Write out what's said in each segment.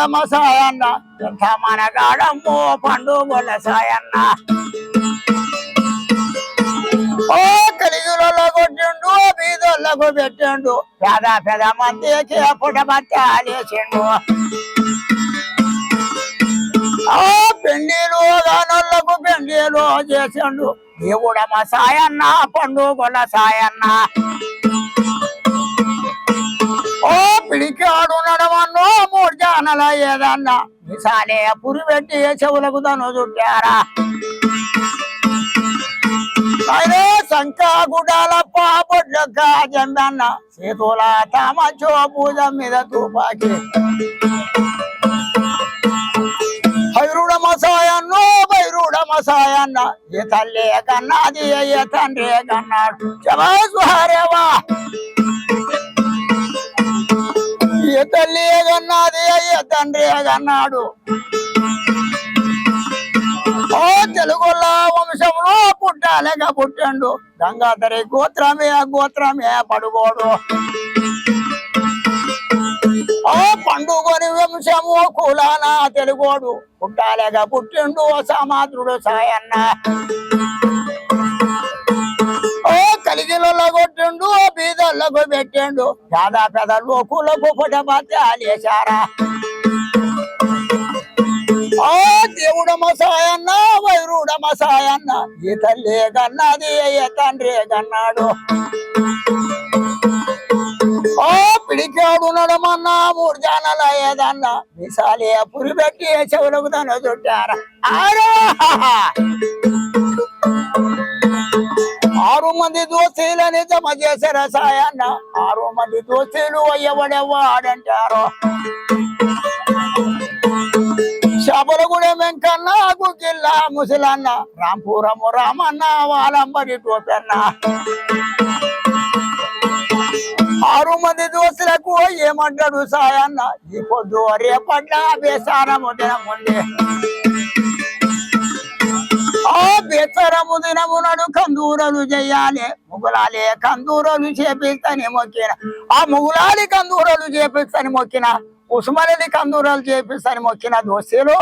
సాయన్నో సాయన్న ఎంత పండుగల సాయన్న ఓ కలిగులలో కొట్టిండు బీదోళ్ళకు పెట్టిండు పేద పెద మంది పుట బత్తాలేసిండు ఆ పెండిలు గానోళ్ళకు చేసిండు. దేవుడమ సాయన్న పండుగల సాయన్న మూడు ఏదన్నా? మిసాలే పురి పెట్టి చెవులకు తను చుట్టారా? అరే శంఖ గుడాల పాపొడ్లక జందన్న. చేతుల తమచో పూజ మీద తుపాకి. భైరుడ మసాయన్నో భైరుడ మసాయన్న. ఏ తల్లే కన్నాది ఏ తండ్రి కన్నాడు. చవా సుహారేవా తల్లి కన్నాది ఏ తండ్రి కన్నాడు ఓ తెలుగుల వంశంలో పుట్టాలేక పుట్టిండు. గంగాధరి గోత్రమే గోత్రమే పడుకోడు ఓ పండుగని వంశము కులాన తెలుగోడు. పుట్టాలేక పుట్టిండు సమాధుడు సాయన్న. ఓ కలిగిలలో బీదళ్ళకు పెట్టిండు. పేద పెదలు లోకులకు పుట్టబత్తి ఆలేశారా ఆ దేవుడమ సాయన్న వైరుడమ సాయన్న ఈ తల్లి కన్నది ఏ తండ్రి కన్నాడు. ఓ పిడికాడు నడమన్నా మూడు జానల ఏదన్న మిసాలి పురి పెట్టి చెవులకు తను చుట్టారా? ఆరా ఆరు మంది దోస్తీలని జమ చేశారా సాయన్న? ఆరు మంది దోస్తీలు అయ్యవడెవ్వాడంటారు శాపలగూడ వెంకన్న గుగిల్ల ముసలన్న రాంపురము రామన్న వాలంబడి టోపన్న ఆరు మంది దోస్తులకు ఏమంటాడు సాయన్న? ఈ పొద్దు రేపట్ల బేసారము దినముంది ఆ బేసరము దినమునడు కందూరలు చేయాలి. ముగులాలే కందూరలు చేపిస్తని మొక్కిన. ఆ ముగులాలి కందూరలు చేపిస్తని మొక్కిన. ఉస్మానిది కందూరాలు చేపిస్తని మొక్కిన దోస్తులు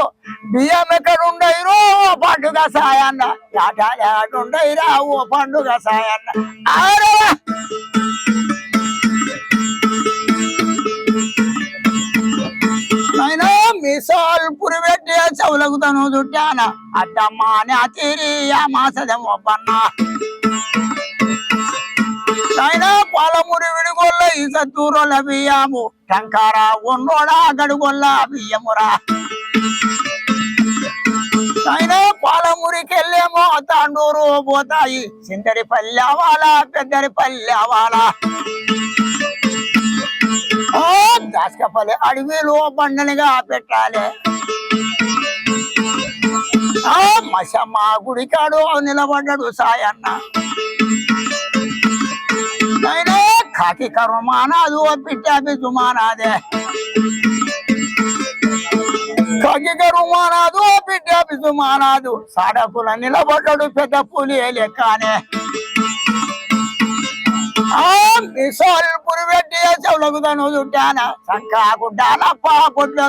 బియ్యం ఎక్కడుండయిరో ఓ పండుగ సాయన్న. ఆటాడుండయిరా ఓ పండుగ సాయన్న. ఆరే పురిపెట్టి చుట్టాన అడ్డమ్మా నా తీరి ఆ మాసదం ఒప్పన్నా. అయినా పాలమురి విడిగొల్ల ఈ సత్తూరుల బియ్యము టంకారా ఉన్నోడా గడుగొల్ల బియ్యమురా. అయినా పాలమురికెళ్ళేమో తాండూరు పోతాయి. చింతరి పల్లె అవాలా పెద్దరి పల్లె అవాలా ఓ దాసకపల్లి అడవిలో బండనిగా పెట్టాలి. మసమ్మ గుడికాడు నిలబడ్డాడు సాయన్న. కాకి కర్మానాదు పిట్టాపి సుమానాదే కాకి కరుమానాదు పిట్టాపి సుమానాదు సాడకుల నిలబడ్డాడు పెద్ద పులి లెక్కనే. ఆ పెట్టి చెవులకు తను చుట్టాన సంకా గుడ్డాల పాకుట్లో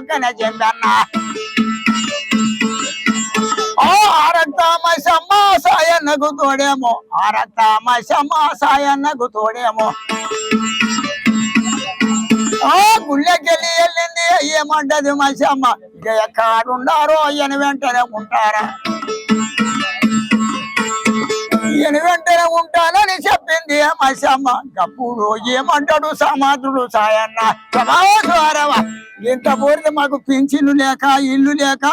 సాయన్నకు తోడేమో ఆరక్త మసమ్మ సాయన్నకు తోడేమో. ఆ గుళ్ళకెళ్ళి వెళ్ళింది అయ్యేమంటది మసమ్మ? ఇక ఎక్కడుండారో ఈయన వెంటనే ఉంటారా? ఈయన వెంటనే ఉంటానని చెప్పింది మసమ్మ గప్పుడు ఏమంటాడు సమాధుడు సాయన్న? సమాధారవా ఇంత పోరితే మాకు పింఛన్లు లేక ఇల్లు లేక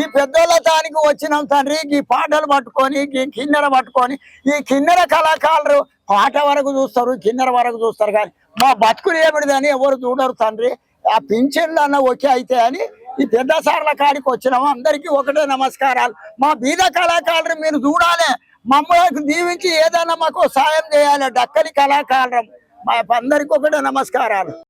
ఈ పెద్దోళ్ళ దానికి వచ్చినాం తండ్రి. ఈ పాటలు పట్టుకొని ఈ కిన్నెర పట్టుకొని ఈ కిన్నెర కళాకారులు పాట వరకు చూస్తారు కిన్నెర వరకు చూస్తారు కానీ మా బతుకులు ఏమిటిదని ఎవరు చూడరు తండ్రి. ఆ పింఛన్లు అన్న ఓకే అయితే అని ఈ పెద్ద సార్ల కాడికి వచ్చినాము అందరికీ ఒకటే నమస్కారాలు. మా బీద కళాకారులు మీరు చూడాలి. మమ్మల్ని దీవించి ఏదైనా మాకు సాయం చేయాలి డక్కని కళాకారం మా అందరికి ఒకటే నమస్కారాలు.